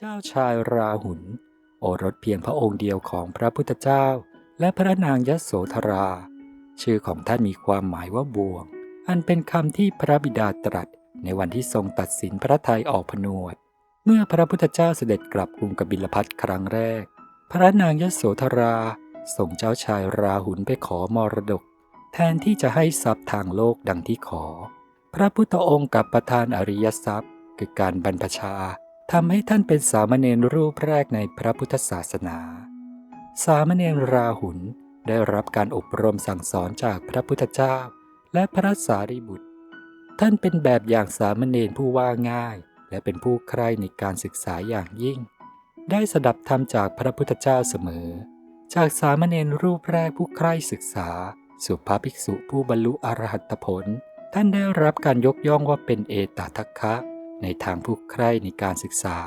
เจ้าชายราหุลโอรสเพียงพระองค์เดียวของพระพุทธเจ้า และพระนางยโสธรา ชื่อของท่านมีความหมายว่าบ่วง อันเป็นคำที่พระบิดาตรัสในวันที่ทรงตัดสินพระทัยออกผนวด เมื่อพระพุทธเจ้าเสด็จกลับกรุงกบิลพัทครั้งแรก พระนางยโสธราส่งเจ้าชายราหุลไปขอมรดก แทนที่จะให้ทรัพย์ทางโลกดังที่ขอ พระพุทธองค์กับประทานอริยทรัพย์ คือการบรรพชา ทำให้ท่านเป็นสามเณรรูปแรกในพระพุทธศาสนา สามเณรราหุลได้รับการอบรมสั่งสอนจากพระพุทธเจ้า และพระสารีบุตร ท่านเป็นแบบอย่างสามเณรผู้ว่าง่าย และเป็นผู้ใคร่ในการศึกษาอย่างยิ่ง ได้สดับธรรมจากพระพุทธเจ้าเสมอ จากสามเณรรูปแรกผู้ใคร่ศึกษาสู่พระภิกษุผู้บรรลุอรหัตผล ท่านได้รับการยกย่องว่าเป็นเอตทัคคะ ในทางผู้ใคร่ในการศึกษา